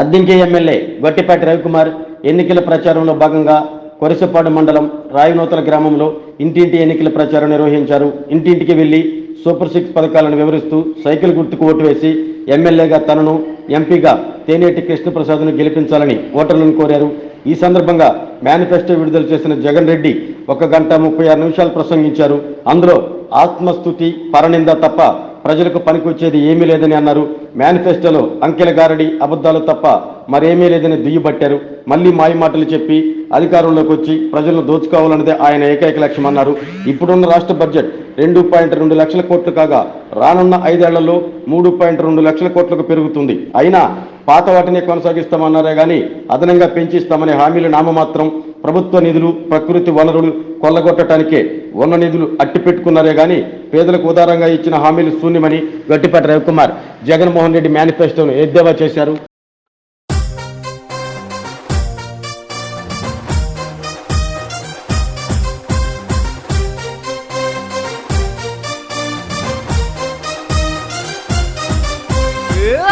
అద్దింకే MLA గట్టిపేట Ravikumar ఎన్నికల ప్రచారంలో భాగంగా కొరసపాడు మండలం రాయనూతల గ్రామంలో ఇంటింటి ఎన్నికల ప్రచారం నిర్వహించారు. ఇంటింటికి వెళ్ళి సూపర్ సిక్స్ పథకాలను వివరిస్తూ సైకిల్ గుర్తుకు ఓటు వేసి ఎమ్మెల్యేగా తనను ఎంపీగా తేనేటి కృష్ణప్రసాద్ను గెలిపించాలని ఓటర్లను కోరారు. ఈ సందర్భంగా మేనిఫెస్టో విడుదల చేసిన జగన్ రెడ్డి ఒక గంట ముప్పై ఆరు నిమిషాలు ప్రసంగించారు. అందులో ఆత్మస్థుతి పరనింద తప్ప ప్రజలకు పనికొచ్చేది ఏమీ లేదని అన్నారు. మేనిఫెస్టోలో అంకెల గారడి అబద్ధాలు తప్ప మరేమీ లేదని దుయ్యబట్టారు. మళ్ళీ మాయమాటలు చెప్పి అధికారంలోకి వచ్చి ప్రజలను దోచుకోవాలన్నదే ఆయన ఏకైక లక్ష్యం అన్నారు. ఇప్పుడున్న రాష్ట్ర బడ్జెట్ రెండు పాయింట్ రెండు లక్షల కోట్లు కాగా రానున్న ఐదేళ్ళలో మూడు పాయింట్ రెండు లక్షల కోట్లకు పెరుగుతుంది. అయినా పాత వాటిని కొనసాగిస్తామన్నారే కానీ అదనంగా పెంచిస్తామనే హామీలు నామమాత్రం ప్రభుత్వ నిధులు ప్రకృతి వనరులు కొల్లగొట్టడానికే ఉన్న నిధులు అట్టి పెట్టుకున్నారే గాని పేదలకు ఉదారంగా ఇచ్చిన హామీలు శూన్యమని గట్టిపాటి రవికుమార్ జగన్మోహన్ రెడ్డి మేనిఫెస్టోను ఎద్దేవా చేశారు.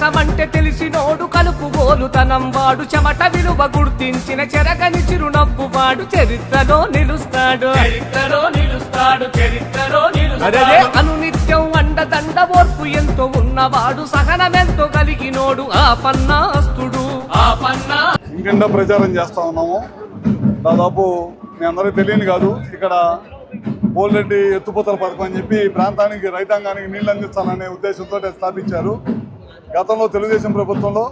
కష్టమంటే తెలిసినోడు కలుపు బోలుతనం వాడు చెమట విలువ గుర్తించిన చెరగని చిరునవ్వు వాడు చరిత్రలో నిలుస్తాడు. చరిత్రలో నిలుస్తాడు చరిత్రలో నిలుస్తాడు. అనునిత్యం అండదండ ఓర్పు ఎంతో ఉన్నవాడు సహనమెంతో కలిగినోడు ఆ పన్నాస్తుడు. ఆ పన్నా ఇంకెండో ప్రచారం చేస్తా ఉన్నాము. దాదాపు మీ అందరికీ తెలియని కాదు ఇక్కడ పోలరెడ్డి ఎత్తుపోతల పథకం అని చెప్పి ప్రాంతానికి రైతాంగానికి నీళ్ళు అందిస్తాననే ఉద్దేశంతో స్థాపించారు. గతంలో తెలుగుదేశం ప్రభుత్వంలో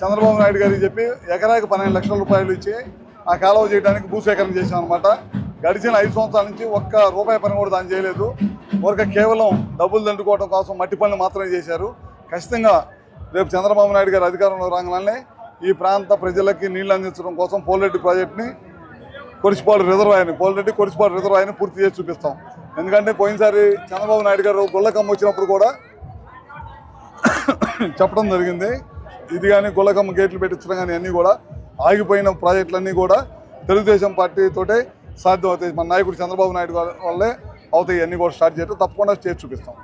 చంద్రబాబు నాయుడు గారికి చెప్పి ఎకరాకి పన్నెండు లక్షల రూపాయలు ఇచ్చి ఆ కాలువ చేయడానికి భూసేకరణ చేశాం అనమాట గడిచిన ఐదు సంవత్సరాల నుంచి ఒక్క రూపాయి పని కూడా దాన్ని చేయలేదు. ఊరక కేవలం డబ్బులు దండుకోవడం కోసం మట్టి పనులు మాత్రమే చేశారు. ఖచ్చితంగా రేపు చంద్రబాబు నాయుడు గారు అధికారంలో రాగానే ఈ ప్రాంత ప్రజలకి నీళ్ళు అందించడం కోసం పోలరెడ్డి ప్రాజెక్ట్ని కొరిసిపాడు రిజర్వాయర్ని పోలరెడ్డి కొరిసిపాడు రిజర్వాయర్ని పూర్తి చేసి చూపిస్తాం. ఎందుకంటే పోయినసారి చంద్రబాబు నాయుడు గారు గుళ్ళకమ్మ వచ్చినప్పుడు కూడా చెప్పడం జరిగింది. ఇది కానీ గుళ్ళకమ్మ గేట్లు పెట్టించడం కానీ అన్నీ కూడా ఆగిపోయిన ప్రాజెక్టులన్నీ కూడా తెలుగుదేశం పార్టీతోటే సాధ్యం అవుతాయి మన నాయకుడు చంద్రబాబు నాయుడు వల్లే అవుతాయి. అన్నీ కూడా స్టార్ట్ చేయడం తప్పకుండా చేసి చూపిస్తాం.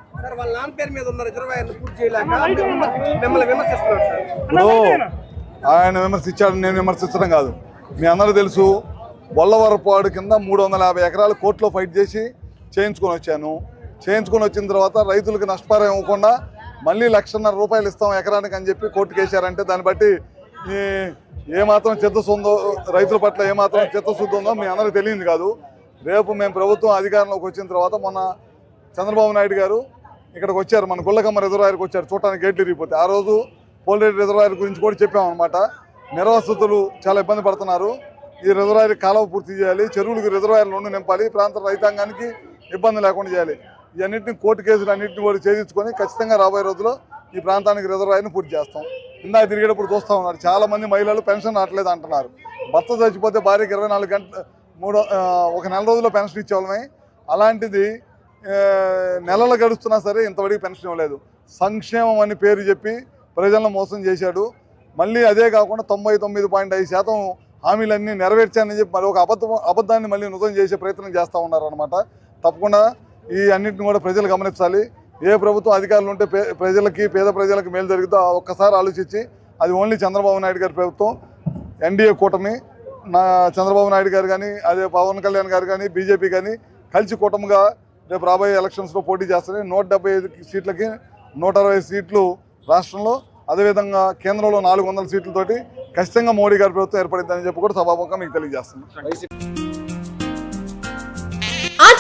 ఇప్పుడు ఆయన విమర్శించాడు నేను విమర్శించడం కాదు. మీ అందరూ తెలుసు బొల్లవరపాడు కింద మూడు వందల యాభై ఎకరాలు కోర్టులో ఫైట్ చేసి చేయించుకొని వచ్చాను. చేయించుకొని వచ్చిన తర్వాత రైతులకు నష్టపరిహారం ఇవ్వకుండా మళ్ళీ లక్షన్నర రూపాయలు ఇస్తాం ఎకరానికి అని చెప్పి కోర్టుకు వేశారంటే దాన్ని బట్టి ఏమాత్రం చిత్తశుద్ధో ఉందో రైతుల పట్ల ఏమాత్రం చిత్తశుద్ధి ఉందో మీ అందరికీ తెలియదు కాదు. రేపు మేము ప్రభుత్వం అధికారంలోకి వచ్చిన తర్వాత మొన్న చంద్రబాబు నాయుడు గారు ఇక్కడికి వచ్చారు. మన గుళ్ళకమ్మ రిజర్వాయర్కి వచ్చారు. చూడటానికి గేట్లు ఇరిగిపోతే ఆ రోజు పోలేరు రిజర్వాయర్ గురించి కూడా చెప్పామన్నమాట నిర్వాసితులు చాలా ఇబ్బంది పడుతున్నారు. ఈ రిజర్వాయర్ కాలువ పూర్తి చేయాలి. చెరువులకు రిజర్వాయర్లు ఉండి నింపాలి. ప్రాంత రైతాంగానికి ఇబ్బంది లేకుండా చేయాలి. ఇవన్నింటిని కోర్టు కేసులు అన్నింటిని కూడా చేయించుకొని ఖచ్చితంగా రాబోయే రోజుల్లో ఈ ప్రాంతానికి రిజర్వాయర్ని పూర్తి చేస్తాం. ఇందా తిరిగేటప్పుడు చూస్తూ ఉన్నారు. చాలామంది మహిళలు పెన్షన్ రావట్లేదు అంటున్నారు. భర్త చచ్చిపోతే భార్యకి ఇరవై నాలుగు గంటల మూడో ఒక నెల రోజుల్లో పెన్షన్ ఇచ్చేవాళ్ళమే. అలాంటిది నెలలు గడుస్తున్నా సరే ఇంతవరకు పెన్షన్ ఇవ్వలేదు. సంక్షేమం అని పేరు చెప్పి ప్రజలను మోసం చేశాడు. మళ్ళీ అదే కాకుండా తొంభై తొమ్మిది పాయింట్ ఐదు శాతం హామీలన్నీ నెరవేర్చానని చెప్పి మరి ఒక అబద్ధం అబద్ధాన్ని మళ్ళీ నృతం చేసే ప్రయత్నం చేస్తూ ఉన్నారు అనమాట తప్పకుండా ఈ అన్నింటిని కూడా ప్రజలు గమనించాలి. ఏ ప్రభుత్వం అధికారులు ఉంటే ప్రజలకి పేద ప్రజలకు మేలు జరుగుతుందో ఒక్కసారి ఆలోచించి అది ఓన్లీ చంద్రబాబు నాయుడు గారి ప్రభుత్వం ఎన్డీఏ కూటమి నా చంద్రబాబు నాయుడు గారు కానీ అదే పవన్ కళ్యాణ్ గారు కానీ బీజేపీ కానీ కలిసి కూటమిగా రేపు రాబోయే ఎలక్షన్స్లో పోటీ చేస్తారని నూట డెబ్బై ఐదు సీట్లకి నూట అరవై సీట్లు రాష్ట్రంలో అదేవిధంగా కేంద్రంలో నాలుగు వందల సీట్లతోటి ఖచ్చితంగా మోడీ గారి ప్రభుత్వం ఏర్పడిందని చెప్పి కూడా సభాముఖంగా మీకు తెలియజేస్తున్నాను